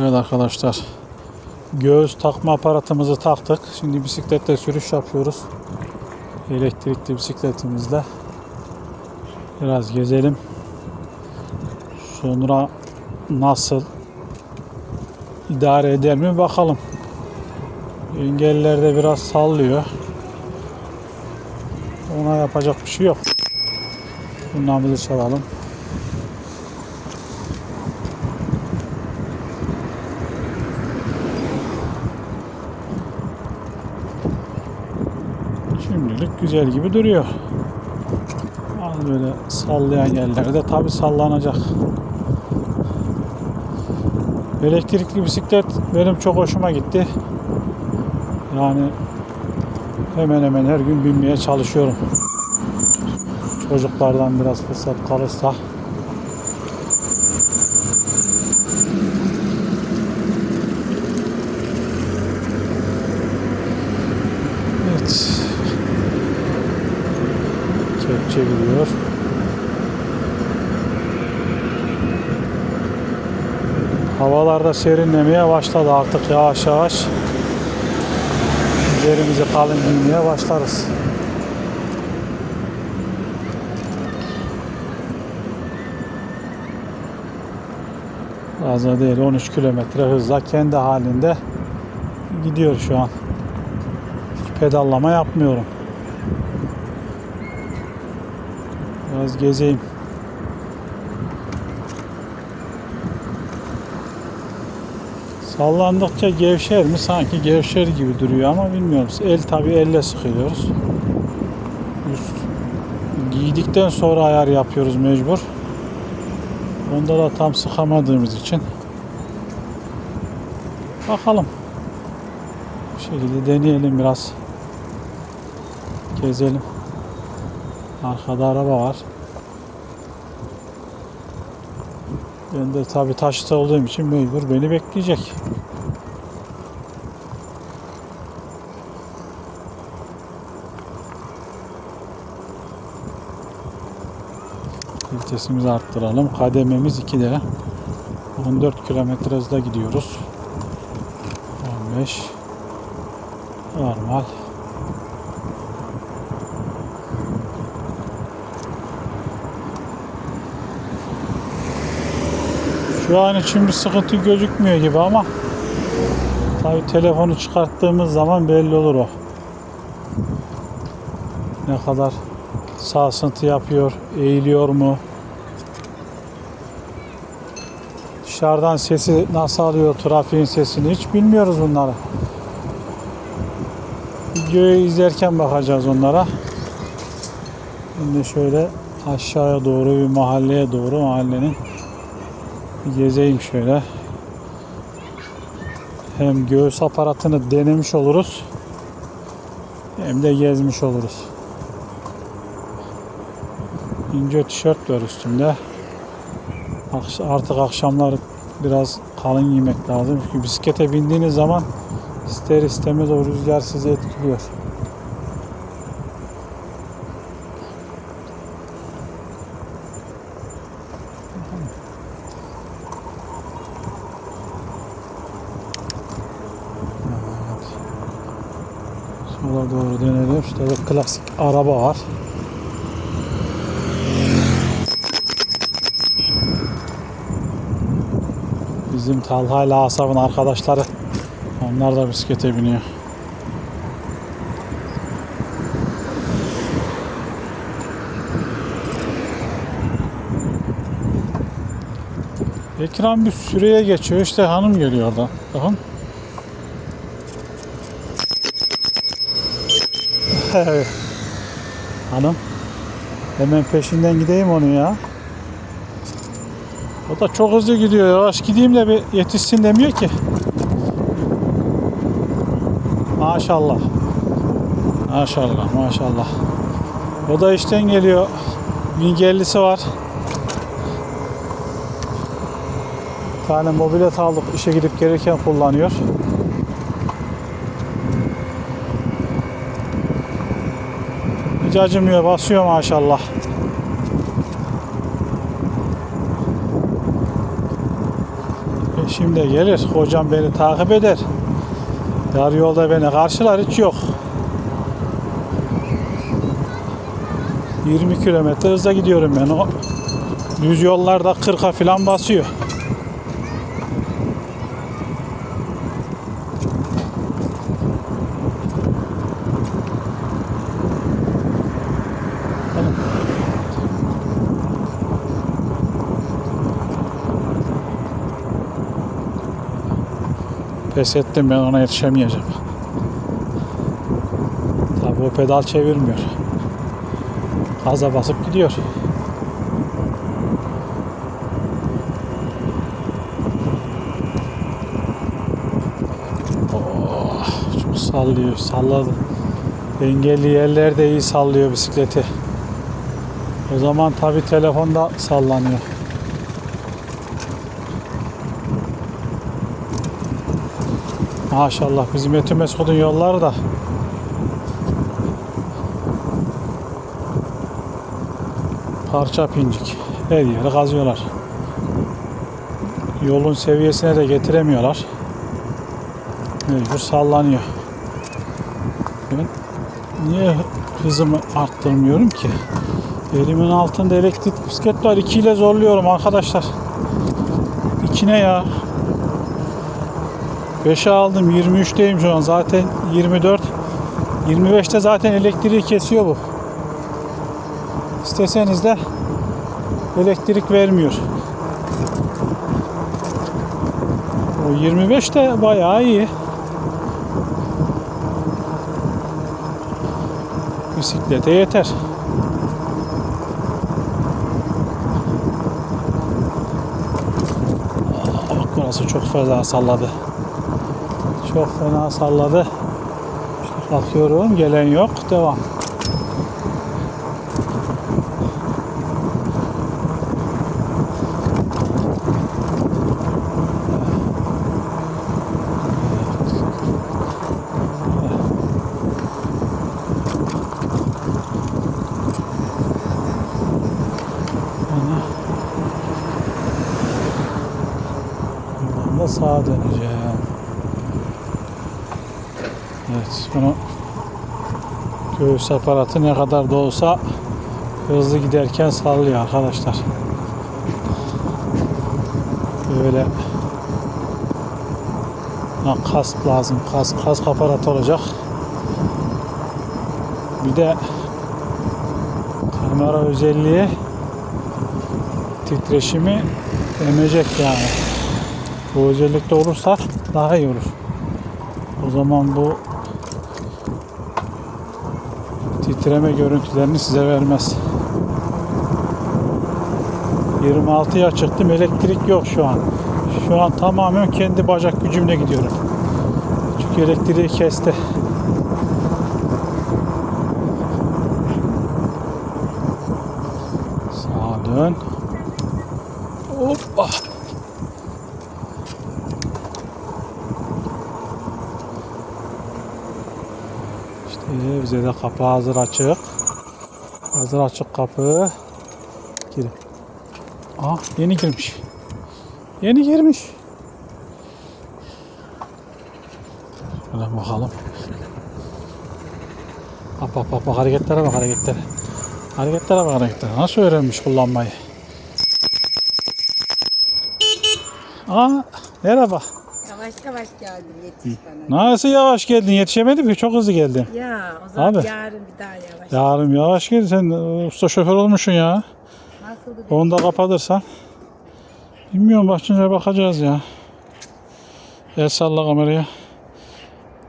Evet arkadaşlar. Göğüs takma aparatımızı taktık. Şimdi bisikletle sürüş yapıyoruz. Elektrikli bisikletimizle. Biraz gezelim. Sonra nasıl idare eder mi bakalım. Engelliler de biraz sallıyor. Ona yapacak bir şey yok. Bunlarımızı çalalım. Güzel gibi duruyor. Az böyle sallayan yerlerde tabi sallanacak. Elektrikli bisiklet benim çok hoşuma gitti. Yani hemen hemen her gün binmeye çalışıyorum. Çocuklardan biraz fırsat kalırsa. Evet. Kepçe gidiyor. Havalarda serinlemeye başladı artık yavaş yavaş. Üzerimize kalın giymeye başlarız. Fazla değil 13 kilometre hızla kendi halinde gidiyor şu an. Hiç pedallama yapmıyorum. Biraz gezeyim. Sallandıkça gevşer mi? Sanki gevşer gibi duruyor ama bilmiyorum. El tabi elle sıkıyoruz. Üst giydikten sonra ayar yapıyoruz mecbur. Onda da tam sıkamadığımız için. Bakalım. Bu şekilde deneyelim biraz. Gezelim. Arkada araba var. Ben de tabi taşta olduğum için mecbur beni bekleyecek. Vitesimizi arttıralım. Kadememiz 2'de. 14 kilometre hızla gidiyoruz. 15 normal. Şu an için bir sıkıntı gözükmüyor gibi ama tabi telefonu çıkarttığımız zaman belli olur o. Ne kadar sarsıntı yapıyor, eğiliyor mu? Dışarıdan sesi nasıl alıyor, trafiğin sesini hiç bilmiyoruz bunları. Videoyu izlerken bakacağız onlara. Şimdi şöyle aşağıya doğru bir mahalleye doğru mahallenin gezeyim şöyle. Hem göğüs aparatını denemiş oluruz. Hem de gezmiş oluruz. İnce tişört var üstümde. Artık akşamlar biraz kalın giymek lazım. Çünkü bisiklete bindiğiniz zaman ister istemez o rüzgar sizi etkiliyor. Sola doğru dönelim. Şurada da klasik araba var. Bizim Talha ile Asaf'ın arkadaşları onlar da bisiklete biniyor. Ekran bir süreye geçiyor. İşte hanım geliyor oradan. Bakın. Hanım. Hemen peşinden gideyim onu ya. O da çok hızlı gidiyor. Yavaş gideyim de bir yetişsin demiyor ki. Maşallah. Maşallah maşallah. O da işten geliyor. Mingellisi var. Bir tane mobilet aldık. işe gidip gelirken kullanıyor. Hiç acımıyor. Basıyor maşallah. Eşim de gelir. Kocam beni takip eder. Yarı yolda beni karşılar hiç yok. 20 kilometre hızla gidiyorum ben. O düz yollarda 40'a falan basıyor. Pes ettim ben ona yetişemeyeceğim. Tabi o pedal çevirmiyor. Gaza basıp gidiyor. Oh, çok sallıyor, salladı. Engelli yerlerde iyi sallıyor bisikleti. O zaman tabi telefonda sallanıyor. Maşallah bizim Etü Mesud'un yolları da parça pincik. Her yeri kazıyorlar. Yolun seviyesine de getiremiyorlar. Mecbur sallanıyor. Ben niye hızımı arttırmıyorum ki? Elimin altında elektrik bisiklet var. 2 ile zorluyorum arkadaşlar. 2 ne ya? 5'e aldım 23'teyim şu an zaten 24 25'te zaten elektriği kesiyor bu. İsteseniz de elektrik vermiyor. O 25 de bayağı iyi. Bisiklete yeter. Aa, Bak burası çok fazla salladı. Çok fena salladı. İşte bakıyorum gelen yok. Devam. Da sağa döneceğim. Evet bunu göğüs aparatı ne kadar da olsa hızlı giderken sallıyor arkadaşlar. Böyle Ha, kask lazım. Kask, kask aparatı olacak. Bir de kamera özelliği titreşimi emecek yani. Bu özellikle olursa daha iyi olur. O zaman bu titreme görüntülerini size vermez. 26'ya çıktım. Elektrik yok şu an. Şu an tamamen kendi bacak gücümle gidiyorum. Çünkü elektriği kesti. Sağa dön. Hoppa. İşte bize de kapı hazır açık. Hazır açık kapı. Gir. Aa yeni girmiş. Yeni girmiş. Şöyle bakalım. Bak bak bak bak hareketlere bak hareketlere. Hareketlere bak hareketlere. Nasıl öğrenmiş kullanmayı? Aa merhaba. Yavaş yavaş geldim yetiş bana. Nasıl yavaş geldin? Yetişemedim ki çok hızlı geldin. Ya o zaman Abi. yarın bir daha yavaş. Yarım yavaş gel sen e, usta şoför olmuşsun ya. Nasıldı? Onu da kapatırsan. Bilmiyorum başlayınca bakacağız ya. El salla kameraya.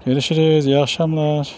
Görüşürüz. İyi akşamlar.